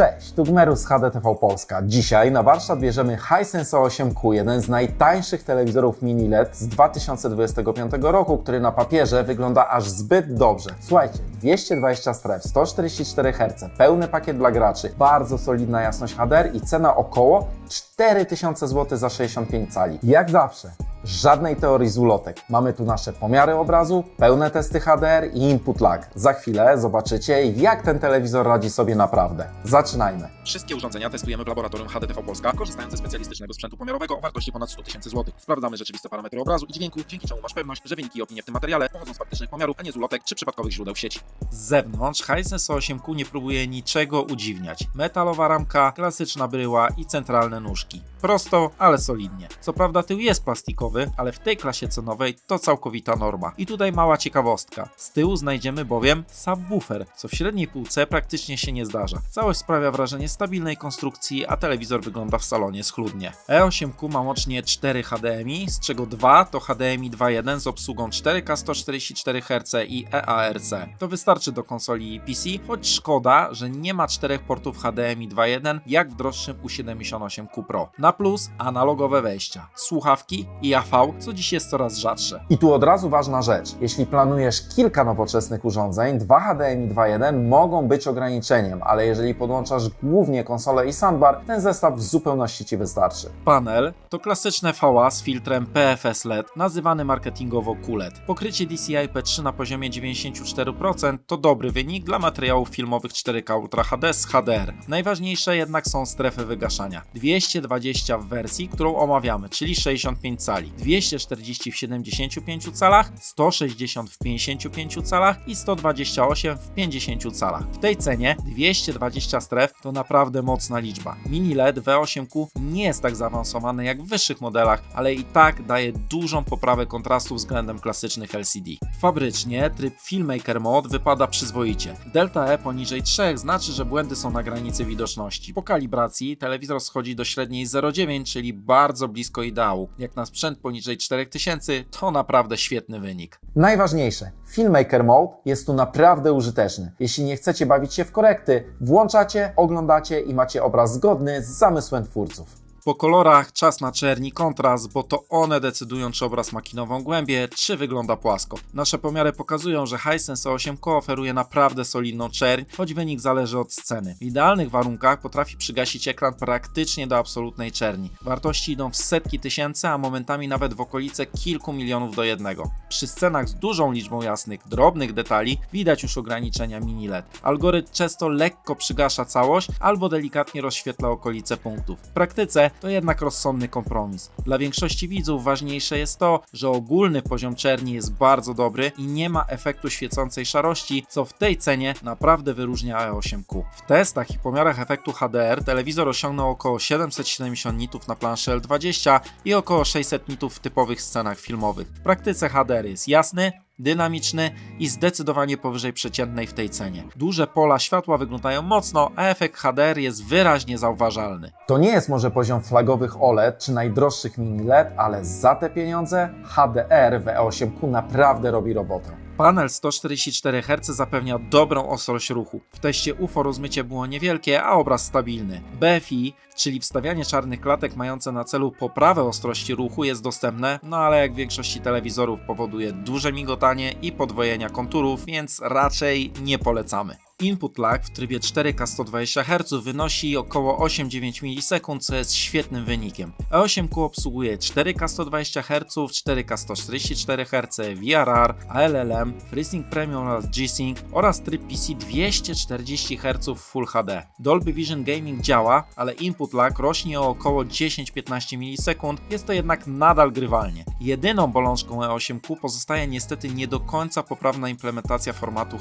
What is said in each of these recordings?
Cześć, tu Gmerus HDTV Polska. Dzisiaj na warsztat bierzemy Hisense 8Q, jeden z najtańszych telewizorów mini LED z 2025 roku, który na papierze wygląda aż zbyt dobrze. Słuchajcie, 220 stref, 144 Hz, pełny pakiet dla graczy, bardzo solidna jasność HDR i cena około 4000 zł za 65 cali. Jak zawsze, Żadnej teorii z ulotek. Mamy tu nasze pomiary obrazu, pełne testy HDR i input lag. Za chwilę zobaczycie, jak ten telewizor radzi sobie naprawdę. Zaczynajmy. Wszystkie urządzenia testujemy w laboratorium HDTV Polska, korzystając ze specjalistycznego sprzętu pomiarowego o wartości ponad 100 tysięcy złotych. Sprawdzamy rzeczywiste parametry obrazu i dźwięku, dzięki czemu masz pewność, że wyniki i opinie w tym materiale pochodzą z faktycznych pomiarów, a nie z ulotek czy przypadkowych źródeł w sieci. Z zewnątrz Hisense 8Q nie próbuje niczego udziwniać. Metalowa ramka, klasyczna bryła i centralne nóżki. Prosto, ale solidnie. Co prawda tył jest plastikowy, ale w tej klasie cenowej to całkowita norma. I tutaj mała ciekawostka. Z tyłu znajdziemy bowiem subwoofer, co w średniej półce praktycznie się nie zdarza. Całość sprawia wrażenie stabilnej konstrukcji, a telewizor wygląda w salonie schludnie. E8Q ma łącznie 4 HDMI, z czego 2 to HDMI 2.1 z obsługą 4K 144 Hz i EARC. To wystarczy do konsoli PC, choć szkoda, że nie ma czterech portów HDMI 2.1 jak w droższym U78Q Pro. Na plus analogowe wejścia, słuchawki i AV, co dziś jest coraz rzadsze. I tu od razu ważna rzecz. Jeśli planujesz kilka nowoczesnych urządzeń, dwa HDMI 2.1 mogą być ograniczeniem, ale jeżeli podłączasz głównie konsolę i soundbar, ten zestaw w zupełności Ci wystarczy. Panel to klasyczne VA z filtrem PFS LED, nazywany marketingowo QLED. Pokrycie DCI P3 na poziomie 94% to dobry wynik dla materiałów filmowych 4K Ultra HD z HDR. Najważniejsze jednak są strefy wygaszania. 220 w wersji, którą omawiamy, czyli 65 cali, 240 w 75 calach, 160 w 55 calach i 128 w 50 calach. W tej cenie 220 stref to naprawdę mocna liczba. Mini LED V8Q nie jest tak zaawansowany jak w wyższych modelach, ale i tak daje dużą poprawę kontrastu względem klasycznych LCD. Fabrycznie tryb Filmmaker Mode wypada przyzwoicie. Delta E poniżej 3 znaczy, że błędy są na granicy widoczności. Po kalibracji telewizor schodzi do średniej 0,9, czyli bardzo blisko ideału. Jak na sprzęt poniżej 4000 to naprawdę świetny wynik. Najważniejsze, Filmmaker Mode jest tu naprawdę użyteczny. Jeśli nie chcecie bawić się w korekty, włączacie, oglądacie i macie obraz zgodny z zamysłem twórców. Po kolorach czas na czerni kontrast, bo to one decydują, czy obraz ma kinową głębię, czy wygląda płasko. Nasze pomiary pokazują, że Hisense 8K oferuje naprawdę solidną czerń, choć wynik zależy od sceny. W idealnych warunkach potrafi przygasić ekran praktycznie do absolutnej czerni. Wartości idą w setki tysięcy, a momentami nawet w okolice kilku milionów do jednego. Przy scenach z dużą liczbą jasnych, drobnych detali widać już ograniczenia mini LED. Algorytm często lekko przygasza całość albo delikatnie rozświetla okolice punktów. W praktyce to jednak rozsądny kompromis. Dla większości widzów ważniejsze jest to, że ogólny poziom czerni jest bardzo dobry i nie ma efektu świecącej szarości, co w tej cenie naprawdę wyróżnia E8Q. W testach i pomiarach efektu HDR telewizor osiągnął około 770 nitów na planszy L20 i około 600 nitów w typowych scenach filmowych. W praktyce HDR jest jasny, dynamiczny i zdecydowanie powyżej przeciętnej w tej cenie. Duże pola światła wyglądają mocno, a efekt HDR jest wyraźnie zauważalny. To nie jest może poziom flagowych OLED czy najdroższych mini LED, ale za te pieniądze HDR w E8Q naprawdę robi robotę. Panel 144 Hz zapewnia dobrą ostrość ruchu. W teście UFO rozmycie było niewielkie, a obraz stabilny. BFI, czyli wstawianie czarnych klatek mające na celu poprawę ostrości ruchu jest dostępne, no ale jak w większości telewizorów powoduje duże migotanie i podwojenia konturów, więc raczej nie polecamy. Input lag w trybie 4K 120 Hz wynosi około 8-9 ms, co jest świetnym wynikiem. E8Q obsługuje 4K 120 Hz, 4K 144 Hz, VRR, ALLM, FreeSync Premium oraz G-Sync oraz tryb PC 240 Hz Full HD. Dolby Vision Gaming działa, ale input lag rośnie o około 10-15 ms, jest to jednak nadal grywalnie. Jedyną bolączką E8Q pozostaje niestety nie do końca poprawna implementacja formatu.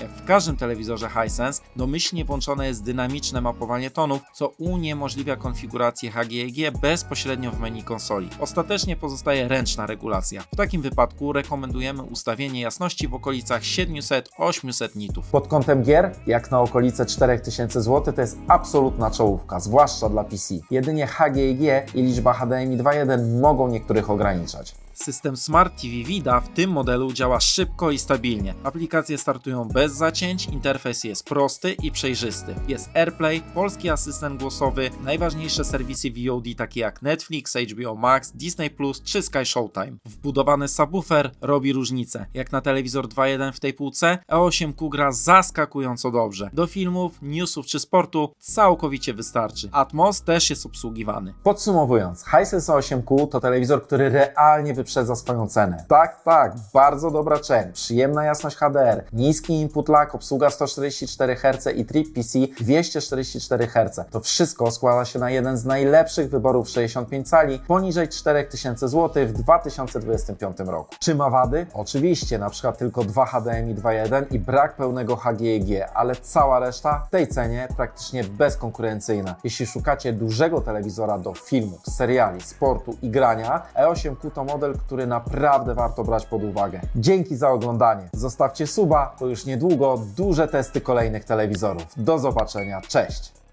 Jak w każdym telewizorze Hisense domyślnie włączone jest dynamiczne mapowanie tonów, co uniemożliwia konfigurację HGIG bezpośrednio w menu konsoli. Ostatecznie pozostaje ręczna regulacja. W takim wypadku rekomendujemy ustawienie jasności w okolicach 700-800 nitów. Pod kątem gier, jak na okolice 4000 zł, to jest absolutna czołówka, zwłaszcza dla PC. Jedynie HGIG i liczba HDMI 2.1 mogą niektórych 原因啥的。System Smart TV Vida w tym modelu działa szybko i stabilnie. Aplikacje startują bez zacięć, interfejs jest prosty i przejrzysty. Jest AirPlay, polski asystent głosowy, najważniejsze serwisy VOD takie jak Netflix, HBO Max, Disney Plus czy Sky Showtime. Wbudowany subwoofer robi różnicę. Jak na telewizor 2.1 w tej półce, E8Q gra zaskakująco dobrze. Do filmów, newsów czy sportu całkowicie wystarczy. Atmos też jest obsługiwany. Podsumowując, Hisense 8Q to telewizor, który realnie wyprzedza swoją cenę. Tak, tak, bardzo dobra cen, przyjemna jasność HDR, niski input lag, obsługa 144 Hz i Trip PC 244 Hz. To wszystko składa się na jeden z najlepszych wyborów 65 cali poniżej 4000 zł w 2025 roku. Czy ma wady? Oczywiście, na przykład tylko 2 HDMI 2.1 i brak pełnego HGG, ale cała reszta w tej cenie praktycznie bezkonkurencyjna. Jeśli szukacie dużego telewizora do filmów, seriali, sportu i grania, E8Q to model, który naprawdę warto brać pod uwagę. Dzięki za oglądanie. Zostawcie suba, bo już niedługo duże testy kolejnych telewizorów. Do zobaczenia, cześć!